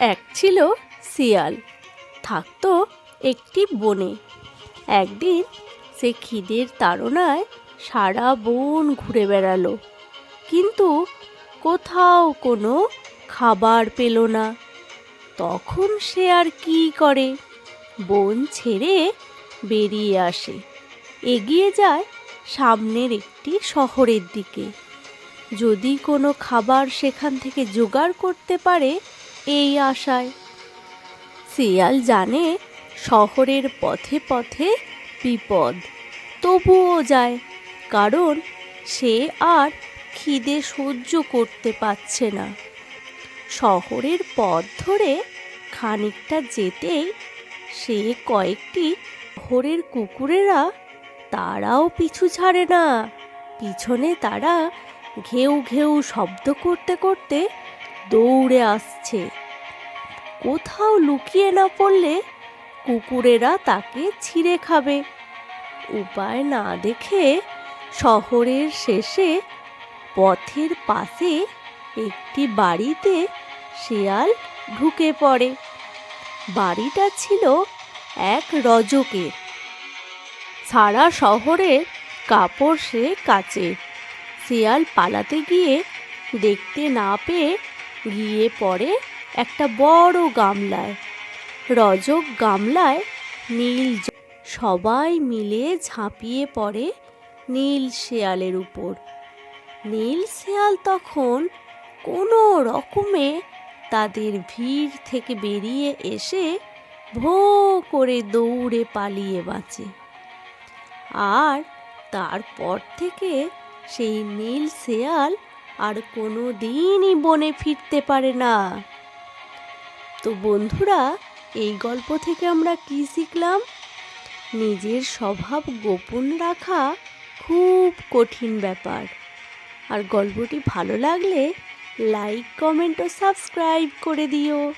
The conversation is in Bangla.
এক ছিল শিয়াল, থাকতো একটি বনে। একদিন সে খিদের তাড়নায় সারা বন ঘুরে বেড়ালো, কিন্তু কোথাও কোনো খাবার পেল না। তখন সে আর কি করে? বন ছেড়ে বেরিয়ে আসে, এগিয়ে যায় সামনের একটি শহরের দিকে। যদি কোনো খাবার সেখান থেকে জোগাড় করতে পারে এই আশায়। শিয়াল জানে শহরের পথে পথে বিপদ তবুও যায়, কারণ সে আর খিদে সহ্য করতে পারছে না। শহরের পথ ধরে খানিকটা যেতেই সে কয়েকটি ভোরের কুকুরেরা তারাও পিছু ছাড়ে না। পিছনে তারা ঘেউ ঘেউ শব্দ করতে করতে দৌড়ে আসছে। কোথাও লুকিয়ে না পড়লে কুকুরেরা তাকে ছিঁড়ে খাবে। উপায় না দেখে শহরের শেষে পথের পাশে একটি বাড়িতে শেয়াল ঢুকে পড়ে। বাড়িটা ছিল এক রজকের। সারা শহরের কাপড় সে কাচে। শিয়াল পালাতে গিয়ে দেখতে না পেয়ে গিয়ে পড়ে একটা বড় গামলায়। রজক গামলায় নীল সবাই মিলে ঝাঁপিয়ে পড়ে নীল শেয়ালের উপর। নীল শেয়াল তখন কোনো রকমে তাদের ভিড় থেকে বেরিয়ে এসে ভো করে দৌড়ে পালিয়ে বাঁচে। আর তারপর থেকে সেই নীল শেয়াল আর কোনো দিনই বনে ফিরতে পারে না। তো বন্ধুরা, এই গল্প থেকে আমরা কি শিখলাম? নিজের স্বভাব গোপন রাখা খুব কঠিন ব্যাপার। আর গল্পটি ভালো লাগলে, লাইক, কমেন্ট ও সাবস্ক্রাইব করে দিও।